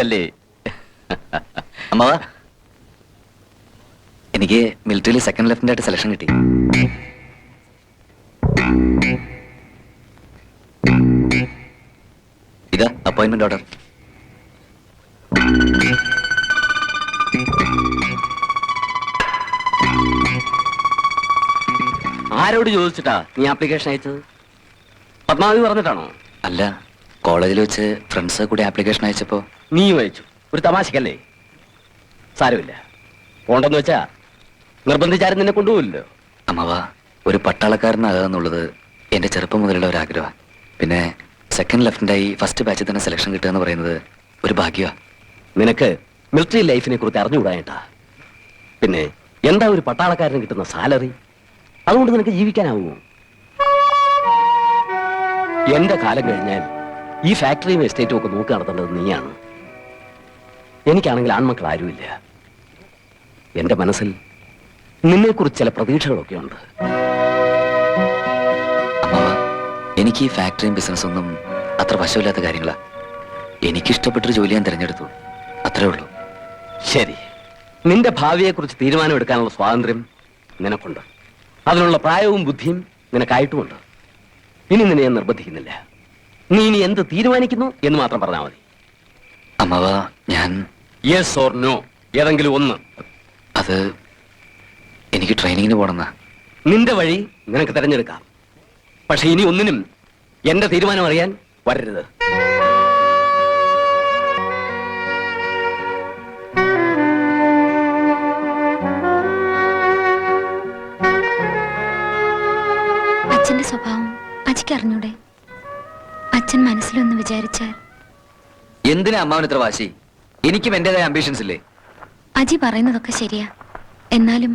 രക്ഷയില്ലല്ലേ അമ്മാവ എനിക്ക് മിലിറ്ററിയിൽ സെക്കൻഡ് ലെഫ്റ്റനന്റ് ആയിട്ട് സെലക്ഷൻ കിട്ടി. ഇതാ അപ്പോയിന്റ്മെന്റ് ഓർഡർ ആരോട് ചോദിച്ചിട്ടാ നീ ആപ്ലിക്കേഷൻ അയച്ചത്? പത്മാവതി പറഞ്ഞിട്ടാണോ? അല്ല. കോളേജിൽ വെച്ച് ഫ്രണ്ട്സ് കൂടി ആപ്ലിക്കേഷൻ അയച്ചപ്പോ നീ വായിച്ചു ഒരു തമാശക്കല്ലേ? സാരമില്ല. പോണ്ടെന്ന് വെച്ചാ നിർബന്ധിച്ചാരും നിന്നെ കൊണ്ടുപോകില്ലല്ലോ. അമ്മവ ഒരു പട്ടാളക്കാരനാകുക എന്നുള്ളത് എന്റെ ചെറുപ്പം മുതലുള്ള ഒരു ആഗ്രഹമാണ്. പിന്നെ സെക്കൻഡ് ലെഫ്റ്റനന്റായി ഫസ്റ്റ് ബാച്ചിൽ തന്നെ സെലക്ഷൻ കിട്ടുക എന്ന് പറയുന്നത് ഒരു ഭാഗ്യമാണ് നിനക്ക് മിലിറ്ററി ലൈഫിനെ കുറിച്ച് അറിഞ്ഞുകൂടായിട്ടാ പിന്നെ എന്താ ഒരു പട്ടാളക്കാരന് കിട്ടുന്ന സാലറി അതുകൊണ്ട് നിനക്ക് ജീവിക്കാനാവുമോ? എന്റെ കാലം കഴിഞ്ഞാൽ ഈ ഫാക്ടറിയും എസ്റ്റേറ്റും ഒക്കെ നോക്കി നടത്തേണ്ടത് നീയാണ്. എനിക്കാണെങ്കിൽ ആൺമക്കൾ ആരുമില്ല. എന്റെ മനസ്സിൽ നിന്നെക്കുറിച്ച് ചില പ്രതീക്ഷകളൊക്കെ ഉണ്ട്. എനിക്ക് ഈ ഫാക്ടറിയും ബിസിനസ്സൊന്നും അത്ര വശമില്ലാത്ത കാര്യങ്ങളാ. എനിക്കിഷ്ടപ്പെട്ടൊരു ജോലി ഞാൻ തിരഞ്ഞെടുത്തു. അത്രേ ഉള്ളൂ. ശരി. നിന്റെ ഭാവിയെക്കുറിച്ച് തീരുമാനമെടുക്കാനുള്ള സ്വാതന്ത്ര്യം നിനക്കുണ്ട്. അതിനുള്ള പ്രായവും ബുദ്ധിയും നിനക്കായിട്ടുമുണ്ട്. ഇനി നിന്നെ ഞാൻ നിർബന്ധിക്കുന്നില്ല. നീ ഇനി എന്ത് തീരുമാനിക്കുന്നു എന്ന് മാത്രം പറഞ്ഞാൽ മതി. അമ്മവ ഞാൻ യെസ് ഓർ നോ ഏതെങ്കിലും ഒന്ന്. അത് എനിക്ക് ട്രെയിനിങ്ങിന് പോണെന്ന നിന്റെ വഴി നിനക്ക് തിരഞ്ഞെടുക്കാം. പക്ഷെ ഇനി ഒന്നിനും എന്റെ തീരുമാനം അറിയാൻ വരരുത്. അച്ഛന്റെ സ്വഭാവം അജിക്ക് അറിഞ്ഞൂടെ? അച്ഛൻ മനസ്സിലൊന്ന് വിചാരിച്ചാൽ. എന്തിനാ അമ്മാവൻ ഇത്ര വാശി? എനിക്കും എന്റേതായ അംബിഷൻസ് ഇല്ലേ? അജി പറയുന്നതൊക്കെ ശരിയാ. എന്നാലും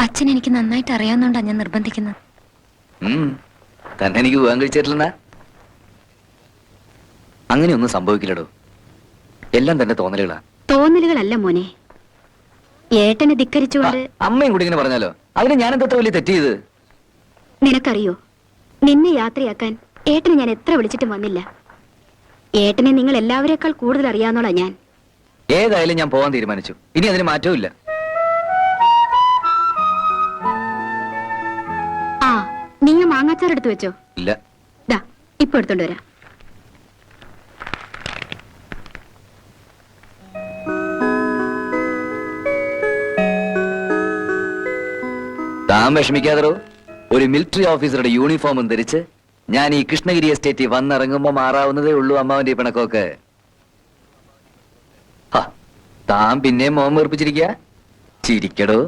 അച്ഛൻ എനിക്ക് നന്നായിട്ട് അറിയാവുന്നോണ്ടാ ഞാൻ നിർബന്ധിക്കുന്നത്. തന്നെ എനിക്ക് വിവാഹം കഴിച്ചിട്ടില്ലെന്നാ? അങ്ങനെയൊന്നും സംഭവിക്കില്ലടോ. എല്ലാം തന്നെ തോന്നലുകളാ. തോന്നലുകളല്ല മോനെ. ഏട്ടനെ ധിക്കരിച്ചുകൊണ്ട് അമ്മയും കൂടി ഇങ്ങനെ പറഞ്ഞാലോ? അതിന് ഞാൻ എന്താ വലിയ തെറ്റ് ചെയ്ത്? നിനക്കറിയോ? നിന്നെ യാത്രയാക്കാൻ ഏട്ടനെ ഞാൻ എത്ര വിളിച്ചിട്ടും വന്നില്ല. ഏട്ടനെ നിങ്ങൾ എല്ലാവരെക്കാൾ കൂടുതൽ അറിയാവുന്നോളാ ഞാൻ. ഏതായാലും ഞാൻ പോകാൻ തീരുമാനിച്ചു. ഇനി അതിന് മാറ്റവും ആ നിങ്ങൾ മാങ്ങാച്ചാർ എടുത്തു വെച്ചോ? ഇല്ല. ദാ ഇപ്പൊ എടുത്തോണ്ട് വരാം. താൻ വിഷമിക്കാതറോ ഒരു മിലിറ്ററി ഓഫീസറുടെ യൂണിഫോമും ധരിച്ച് ഞാൻ ഈ കൃഷ്ണഗിരി എസ്റ്റേറ്റിൽ വന്നിറങ്ങുമ്പോ മാറാവുന്നതേ ഉള്ളൂ അമ്മാവന്റെ പിണക്കൊക്കെ താൻ പിന്നെ മോൻ വീർപ്പിച്ചിരിക്ക? ചിരിക്കടോ.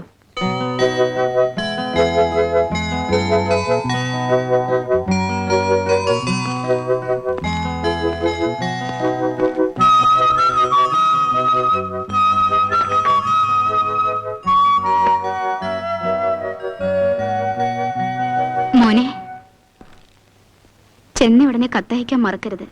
ചെന്ന ഉടനെ കത്തയക്കാൻ മറക്കരുത്.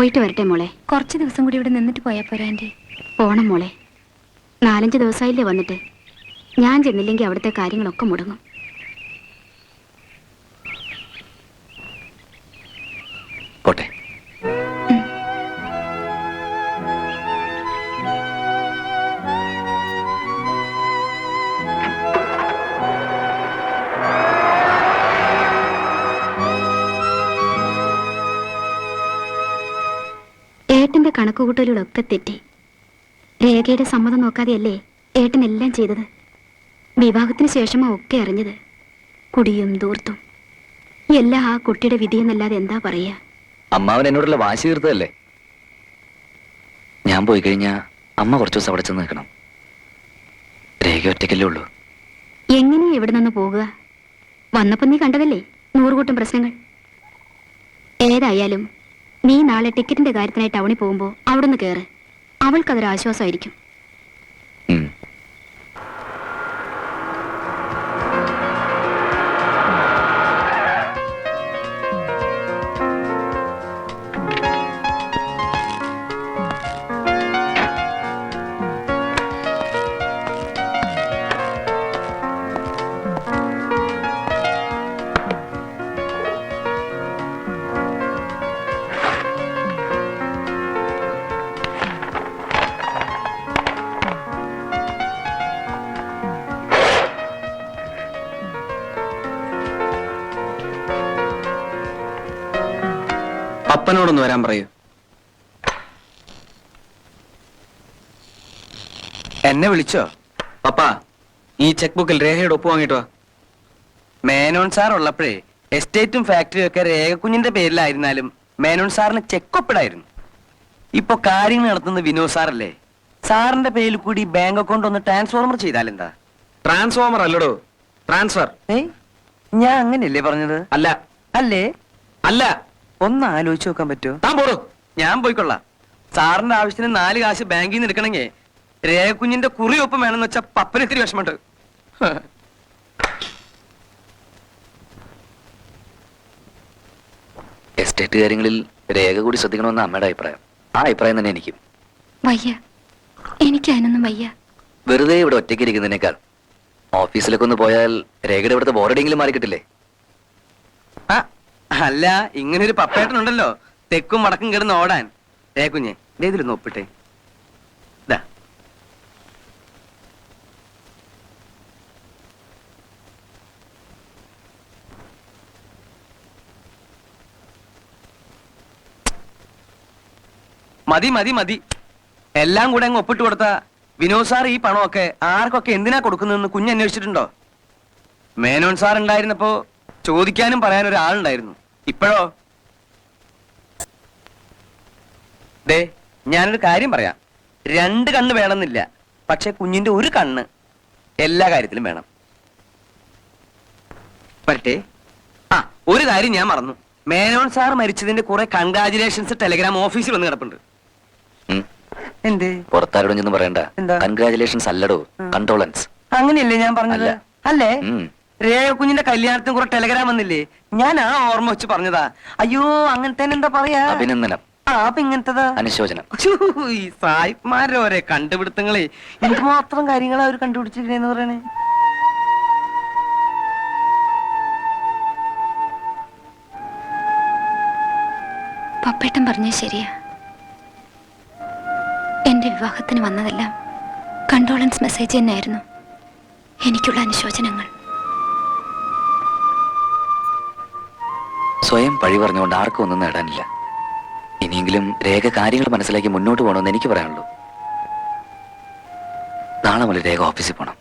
പോയിട്ട് വരട്ടെ മോളെ. കുറച്ച് ദിവസം കൂടി ഇവിടെ നിന്നിട്ട് പോയാ പോരാ ആന്റി പോണം മോളെ. നാലഞ്ച് ദിവസമായില്ലേ വന്നിട്ട്. ഞാൻ ചെന്നില്ലെങ്കിൽ അവിടുത്തെ കാര്യങ്ങളൊക്കെ മുടങ്ങും. കണക്കുകൂട്ടലുകളൊക്കെ തെറ്റി. രേഖയുടെ സമ്മതം നോക്കാതെയല്ലേ ഏട്ടനെല്ലാം ചെയ്തത്? വിവാഹത്തിന് ശേഷമാ ഒക്കെ അറിഞ്ഞത്. കുടിയും ദൂർത്തും എല്ലാം ആ കുട്ടിയുടെ വിധിയെന്നല്ലാതെ എന്താ പറയാ? അമ്മാവൻ എന്നോടുള്ള വാശി തീർത്തതല്ലേ? ഞാൻ പോയി കഴിഞ്ഞാ അമ്മ കുറച്ചു ദിവസം അവിടെ ചെന്ന് നിൽക്കണം. രേഖ ഒറ്റയ്ക്കല്ലേ ഉള്ളൂ. എങ്ങനെയാ ഇവിടെ നിന്ന് പോകുക? വന്നപ്പോ നീ കണ്ടതല്ലേ നൂറുകൂട്ടം പ്രശ്നങ്ങൾ? ഏതായാലും നീ നാളെ ടിക്കറ്റിന്റെ കാര്യത്തിനായി ടൗണിൽ പോകുമ്പോൾ അവിടുന്ന് കയറ് അവൾക്കതൊരു ആശ്വാസമായിരിക്കും പപ്പനോടൊന്ന് വരാൻ പറയൂ. എന്നെ വിളിച്ചോ? പപ്പാ ഈ ചെക്ക് ബുക്കിൽ രേഖയുടെ ഒപ്പ് വാങ്ങിയിട്ട് വാ. മേനോൻ സാർ ഉള്ളപ്പോഴേ എസ്റ്റേറ്റും ഫാക്ടറിയും ഒക്കെ രേഖക്കുഞ്ഞിന്റെ പേരിലായിരുന്നാലും മേനോൻ സാറിന് ചെക്ക് ഒപ്പിടായിരുന്നു. ഇപ്പൊ കാര്യങ്ങൾ നടത്തുന്നത് വിനോദ് സാറല്ലേ? സാറിന്റെ പേരിൽ കൂടി ബാങ്ക് അക്കൗണ്ട് ഒന്ന് ട്രാൻസ്ഫോർമർ ചെയ്താലെന്താ? ട്രാൻസ്ഫോമർ അല്ലടോ ട്രാൻസ്ഫർ. ഏയ് ഞാൻ അങ്ങനെയല്ലേ പറഞ്ഞത്? അല്ല. അല്ലേ? അല്ല. ഒന്ന് ആലോചിച്ച് നോക്കാൻ പറ്റുമോ? താൻ പോടോ. ഞാൻ പോയിക്കൊള്ളാം. സാറിന്റെ ആവശ്യത്തിന് നാല് കാശ് ബാങ്കിൽ നിന്ന് എടുക്കണമെങ്കിൽ രേഖക്കുഞ്ഞിന്റെ കുറി ഒപ്പം വേണമെന്ന് വെച്ചാൽ പപ്പന് ഇത്തിരി വിഷമമുണ്ട്. എസ്റ്റേറ്റ് കാര്യങ്ങളിൽ രേഖ കൂടി ശ്രദ്ധിക്കണമെന്ന് അമ്മയുടെ അഭിപ്രായം. ആ അഭിപ്രായം തന്നെ എനിക്കും. വയ്യ. എനിക്ക് അതിനൊന്നും വയ്യ. വെറുതെ ഇവിടെ ഒറ്റയ്ക്ക് ഇരിക്കുന്നതിനേക്കാൾ ഓഫീസിലൊക്കെ ഒന്ന് പോയാൽ രേഖയുടെ ഇവിടുത്തെ ബോർഡെങ്കിലും മാറി കിട്ടില്ലേ ആ, അല്ല ഇങ്ങനെ ഒരു പപ്പേട്ടനുണ്ടല്ലോ. തെക്കും വടക്കും കിടന്ന് ഓടാൻ. ഏ കുഞ്ഞെ ഇതിലൊന്ന് ഒപ്പിട്ടെ. മതി മതി മതി. എല്ലാം കൂടെ അങ്ങ് ഒപ്പിട്ട് കൊടുത്ത വിനോദ് സാർ ഈ പണമൊക്കെ ആർക്കൊക്കെ എന്തിനാ കൊടുക്കുന്നതെന്ന് കുഞ്ഞ് അന്വേഷിച്ചിട്ടുണ്ടോ? മേനോൻ സാർ ഉണ്ടായിരുന്നപ്പോ ചോദിക്കാനും പറയാനും ഒരാളുണ്ടായിരുന്നു ഇപ്പോഴോ? ദേ ഞാനൊരു കാര്യം പറയാം. രണ്ട് കണ്ണ് വേണമെന്നില്ല. പക്ഷെ കുഞ്ഞിന്റെ ഒരു കണ്ണ് എല്ലാ കാര്യത്തിലും വേണം. പറ്റേ ആ ഒരു കാര്യം ഞാൻ മറന്നു. മേനോൻ സാർ മരിച്ചതിന്റെ കുറെ കൺഗ്രാചുലേഷൻസ് ടെലിഗ്രാം ഓഫീസിൽ വന്ന് കിടപ്പുണ്ട്. എന്തേ? പുറത്താരോടൊന്നും പറയണ്ട. എന്താ? കൺഗ്രാചുലേഷൻസ് അല്ലടോ. കണ്ടോളൻസ് അങ്ങനെയല്ലേ ഞാൻ പറഞ്ഞത്? അല്ല. അല്ലേ? ഉം. രേഖ കുഞ്ഞിന്റെ കല്യാണത്തിന് കുറെ ടെലഗ്രാം വന്നില്ലേ? ഞാൻ ആ ഓർമ്മ വെച്ച് പറഞ്ഞതാ. അയ്യോ അങ്ങനത്തെ എന്താ പറയാ? അഭിനന്ദനം. ആ അപ്പൊ ഇങ്ങനത്തതാ? അനുശോചനം. ഛൂ, ഈ സായിപ്മാരുടെ ഓരോ കണ്ടുപിടുത്തങ്ങളെ. എന്തുമാത്രം കാര്യങ്ങളാ അവർ കണ്ടുപിടിച്ചിരിക്കണേന്ന് പറയണേ. പപ്പേട്ടൻ പറഞ്ഞത് ശരിയാ. എന്റെ വിവാഹത്തിന് വന്നതെല്ലാം കണ്ടോളൻസ് മെസ്സേജ് തന്നെയായിരുന്നു. എനിക്കുള്ള അനുശോചനങ്ങൾ. സ്വയം പഴി പറഞ്ഞുകൊണ്ട് ആർക്കും ഒന്നും നേടാനില്ല. ഇനിയെങ്കിലും രേഖ കാര്യങ്ങൾ മനസ്സിലാക്കി മുന്നോട്ട് പോകണമെന്ന് എനിക്ക് പറയാനുള്ളൂ. നാളെ മുതൽ രേഖ ഓഫീസിൽ പോകണം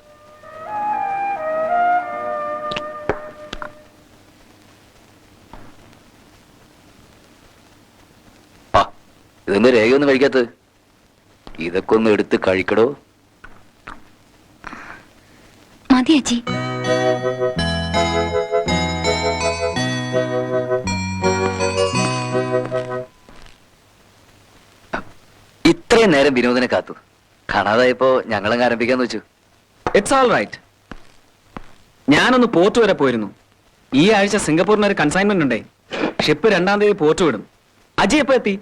ആ ഇതെന്താ രേഖയൊന്നും കഴിക്കാത്തത്? ഇതൊക്കെ ഒന്ന് എടുത്ത് കഴിക്കടോ. മതി അജി ഇത്രയും നേരം വിനോദിനെ കാത്തു. കാണാതായപ്പോ ഞങ്ങളങ്ങ് ആരംഭിക്കാന്ന് വെച്ചു. ഇറ്റ്സ് ആൾ റൈറ്റ് ഞാനൊന്ന് പോർട്ട് വരെ പോയിരുന്നു. ഈ ആഴ്ച സിംഗപ്പൂരിന് ഒരു കൺസൈൻമെന്റ് ഉണ്ടേ. ഷിപ്പ് രണ്ടാം തീയതി പോർട്ട് വിടും. അജി എപ്പോ എത്തി?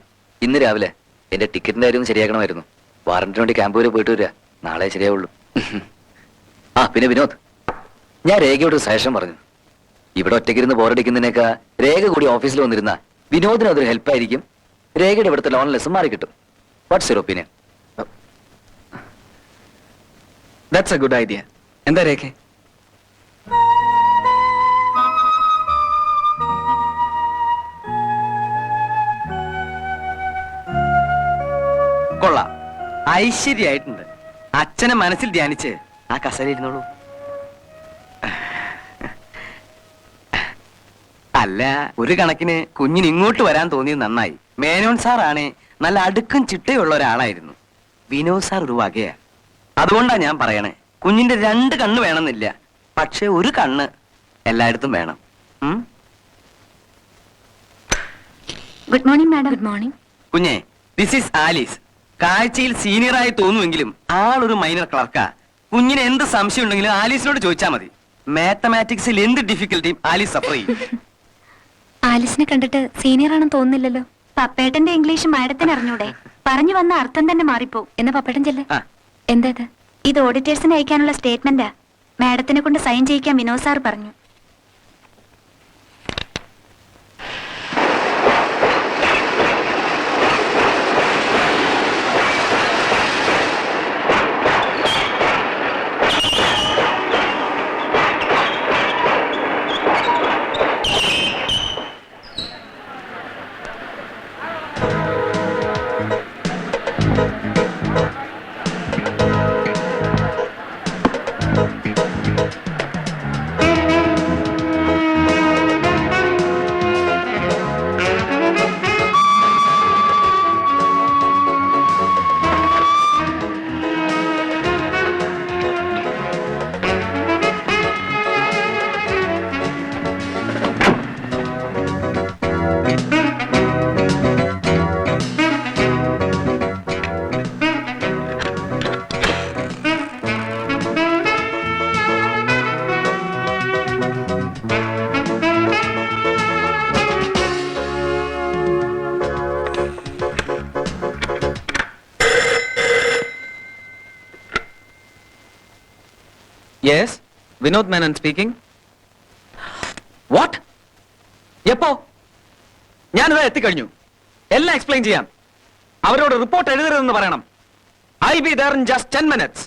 ഇന്ന് രാവിലെ. എന്റെ ടിക്കറ്റിന്റെ കാര്യം ശരിയാക്കണമായിരുന്നു. വാറന്റിന് വേണ്ടി ക്യാമ്പ് വരെ പോയിട്ട് വരിക. നാളെ ശരിയാവുള്ളൂ. ആ പിന്നെ വിനോദ്. ഞാൻ രേഖയോട് ശേഷം സജഷൻ പറഞ്ഞു. ഇവിടെ ഒറ്റയ്ക്കിരുന്ന് ബോറടിക്കുന്നതിനേക്കാ രേഖ കൂടി ഓഫീസിൽ വന്നിരുന്ന വിനോദിന് അതൊരു ഹെൽപ്പായിരിക്കും രേഖയുടെ ഇവിടുത്തെ ലോൺ ലെസ് മാറി കിട്ടും what's your opinion that's a good idea എന്താ രേഖ? കൊള്ളാം. ഐശ്വര്യായിട്ടുണ്ട് അച്ഛനെ മനസ്സിൽ ധ്യാനിച്ച് ആ കസേര ഇരുന്നോളൂ. അല്ല ഒരു കണക്കിന് കുഞ്ഞിന് ഇങ്ങോട്ട് വരാൻ തോന്നിയത് നന്നായി. മേനോൻ സാറാണ് നല്ല അടുക്കും ചിട്ടയുള്ള ഒരാളായിരുന്നു. വിനോദ് സാർ ഒരു വകയാ. അതുകൊണ്ടാ ഞാൻ പറയണേ കുഞ്ഞിന്റെ രണ്ട് കണ്ണ് വേണമെന്നില്ല. പക്ഷെ ഒരു കണ്ണ് എല്ലായിടത്തും വേണം. Good morning madam good morning കുഞ്ഞെ ദിസ് ഈസ് ആലീസ് കാഴ്ചയിൽ സീനിയറായി തോന്നുമെങ്കിലും ആളൊരു മൈനർ ക്ലർക്കാ കുഞ്ഞിന് എന്ത് സംശയം ഉണ്ടെങ്കിലും ആലീസിനോട് ചോദിച്ചാൽ മതി. മാത്തമാറ്റിക്സിൽ എന്ത് ഡിഫിക്കൽട്ടിയും ആലീസ് സഫർ ചെയ്യും. ആലീസിനെ കണ്ടിട്ട് സീനിയർ ആണെന്ന് തോന്നുന്നില്ലല്ലോ. പപ്പേട്ടന്റെ ഇംഗ്ലീഷ് മാഡത്തിന് അറിഞ്ഞൂടെ? പറഞ്ഞു വന്ന അർത്ഥം തന്നെ മാറിപ്പോ. എന്നാ പപ്പേട്ടൻ ചെല്ലേ. എന്താ ഇത്? ഓഡിറ്റേഴ്സിന് അയക്കാനുള്ള സ്റ്റേറ്റ്മെന്റാ മാഡത്തിനെ കൊണ്ട് സൈൻ ചെയ്യിക്കാൻ വിനോദ് സാർ പറഞ്ഞു. Yes Vinod Menon speaking what എപ്പോ? ഞാനിത് എത്തിക്കഴിഞ്ഞു. എല്ലാം എക്സ്പ്ലെയിൻ ചെയ്യാം. അവരോട് റിപ്പോർട്ട് എഴുതരുതെന്ന് പറയണം. I be there in just ten minutes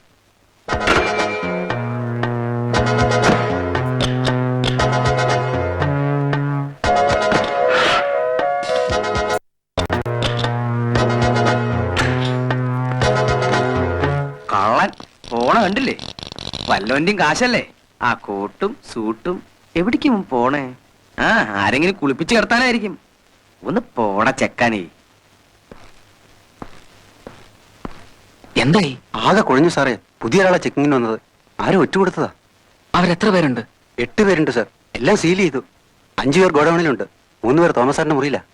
കള്ളൻ. പോണ കണ്ടില്ലേ? വല്ലവന്റെയും കാശല്ലേ? ആ കോട്ടും സൂട്ടും എവിടേക്കും പോണേ? ആ ആരെങ്കിലും കുളിപ്പിച്ച് കിടത്താനായിരിക്കും. ഒന്ന് പോണ ചെക്കാനേ. എന്തായി? ആകെ കുഴഞ്ഞു സാറേ. പുതിയ ഒരാളെ ചെക്കിങ്ങിന് വന്നത്. ആരും ഒറ്റ കൊടുത്തതാ അവരെത്ര പേരുണ്ട്? എട്ട് പേരുണ്ട് സാർ. എല്ലാം സീൽ ചെയ്തു. അഞ്ചു പേർ ഗോഡൗണിലുണ്ട്. മൂന്ന് പേർ തോമസ് സാറിന്റെ മുറിയില്ല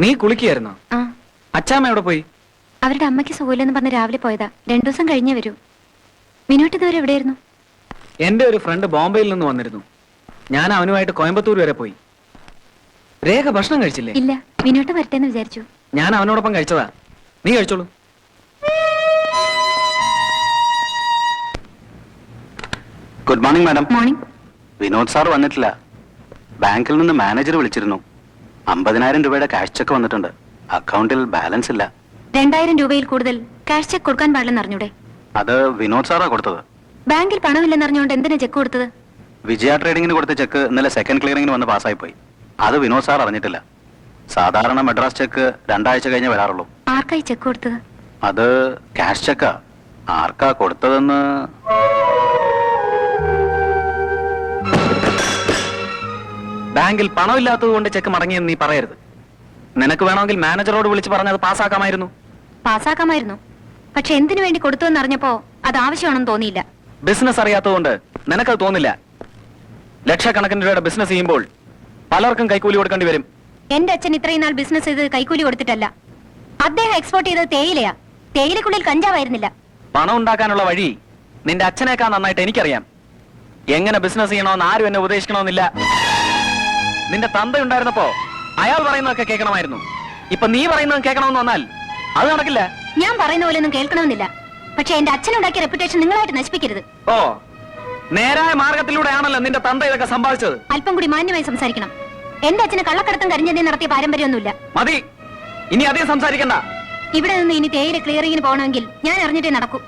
നീ കുളിക്കുകയായിരുന്നോ ആ. അച്ചാമ്മ എവിടെ പോയി? അവരുടെ അമ്മയ്ക്ക് സുഖമില്ലെന്ന് പറഞ്ഞ് രാവിലെ പോയതാ. രണ്ടു ദിവസം കഴിഞ്ഞേ വരൂ. മിനോട്ട് ഇതുവരെ എവിടെയായിരുന്നു? എന്റെ ഒരു ഫ്രണ്ട് ബോംബെയിൽ നിന്ന് വന്നിരുന്നു. ഞാൻ അവനുമായിട്ട് കോയമ്പത്തൂർ വരെ പോയി. രേഖ ഭക്ഷണം കഴിച്ചില്ലേ? ഇല്ല മിനോട്ട് വരട്ടെ എന്ന് വിചാരിച്ചു. ഞാൻ അവനോടൊപ്പം കഴിച്ചതാ. നീ കഴിച്ചോളൂ. Good morning madam. Morning. Vinod sir വന്നിട്ടില്ല. ബാങ്കിൽ നിന്ന് മാനേജർ വിളിച്ചിരുന്നു. അമ്പതിനായിരം രൂപയുടെ ക്യാഷ് ചെക്ക് വന്നിട്ടുണ്ട്. അക്കൗണ്ടിൽ ബാലൻസ് ഇല്ല. രണ്ടായിരം രൂപയിൽ കൂടുതൽ ക്യാഷ് ചെക്ക് കൊടുക്കാൻ പാടില്ലെന്ന് അറിഞ്ഞൂടെ? അത് വിനോദ് സാറാ കൊടുത്തത്. ബാങ്കിൽ പണമില്ലെന്ന് അറിഞ്ഞുകൊണ്ട് എന്തിനാ ചെക്ക് കൊടുത്തത്? വിജയ ട്രേഡിങ്ങിന് കൊടുത്ത ചെക്ക് ഇന്നലെ സെക്കൻഡ് ക്ലിയറിംഗിന് വന്ന് പാസ്സായി പോയി അത് വിനോദ് സാർ അറിഞ്ഞിട്ടില്ല. സാധാരണ മദ്രാസ് ചെക്ക് രണ്ടാഴ്ച കഴിഞ്ഞേ വരാറുള്ളൂ. ആർക്കായി ചെക്ക് കൊടുത്തത്? അത് ക്യാഷ് ചെക്കാ ആർക്കാ കൊടുത്തതെന്ന്? ബാങ്കിൽ പണമില്ലാത്തത് കൊണ്ട് ചെക്ക് മടങ്ങിയെന്ന് നീ പറയരുത്. നിനക്ക് വേണമെങ്കിൽ മാനേജറോട് വിളിച്ച് പറഞ്ഞത് പാസ്സാക്കാമായിരുന്നു. പാസ്സാക്കാമായിരുന്നു. പക്ഷെ എന്തിനു വേണ്ടി കൊടുത്തു എന്ന് അറിഞ്ഞപ്പോ അത് ആവശ്യമാണെന്ന് തോന്നിയില്ല. ബിസിനസ് അറിയാത്തതുകൊണ്ട് നിനക്കത് തോന്നില്ല. ലക്ഷക്കണക്കിന് രൂപയുടെ ബിസിനസ് ചെയ്യുമ്പോൾ പലർക്കും കൈക്കൂലി കൊടുക്കേണ്ടി വരും. എന്റെ അച്ഛൻ ഇത്രയും നാൾ ബിസിനസ് ചെയ്ത് കൈക്കൂലി കൊടുത്തിട്ടല്ല. അദ്ദേഹം എക്സ്പോർട്ട് ചെയ്തത് തേയിലയാ. തേയിലക്കുള്ളിൽ കഞ്ചാവായിരുന്നില്ല. പണം ഉണ്ടാക്കാനുള്ള വഴി നിന്റെ അച്ഛനേക്കാൾ നന്നായിട്ട് എനിക്കറിയാം. എങ്ങനെ ബിസിനസ് ചെയ്യണമെന്ന് ആരും എന്നെ ഉപദേശിക്കണമെന്നില്ല. നിന്റെ തന്ത ഉണ്ടായിരുന്നപ്പോ അയാൾ പറയുന്നതൊക്കെ കേൾക്കണമായിരുന്നു. ഇപ്പൊ നീ പറയുന്നത് കേൾക്കണമെന്ന് വന്നാൽ അത് നടക്കില്ല. ഞാൻ പറയുന്ന പോലെ ഒന്നും കേൾക്കണമെന്നില്ല. പക്ഷെ എന്റെ അച്ഛനുണ്ടാക്കിയ റെപ്യൂട്ടേഷൻ നിങ്ങളായിട്ട് നശിപ്പിക്കരുത്. ഓ നേരായ മാർഗത്തിലൂടെയാണല്ലോ നിന്റെ തന്ത ഇതൊക്കെ സമ്പാദിച്ചത്. അല്പം കൂടി മാന്യമായി സംസാരിക്കണം. എന്റെ അച്ഛന് കള്ളക്കടത്തം കരിഞ്ചന്തയും നടത്തിയ പാരമ്പര്യമൊന്നുമില്ല മതി. ഇനി അധികം സംസാരിക്കണ്ട. ഇവിടെ നിന്ന് ഇനി തേയില ക്ലിയറിങ്ങിന് പോകണമെങ്കിൽ ഞാൻ അറിഞ്ഞിട്ടേ നടക്കൂ.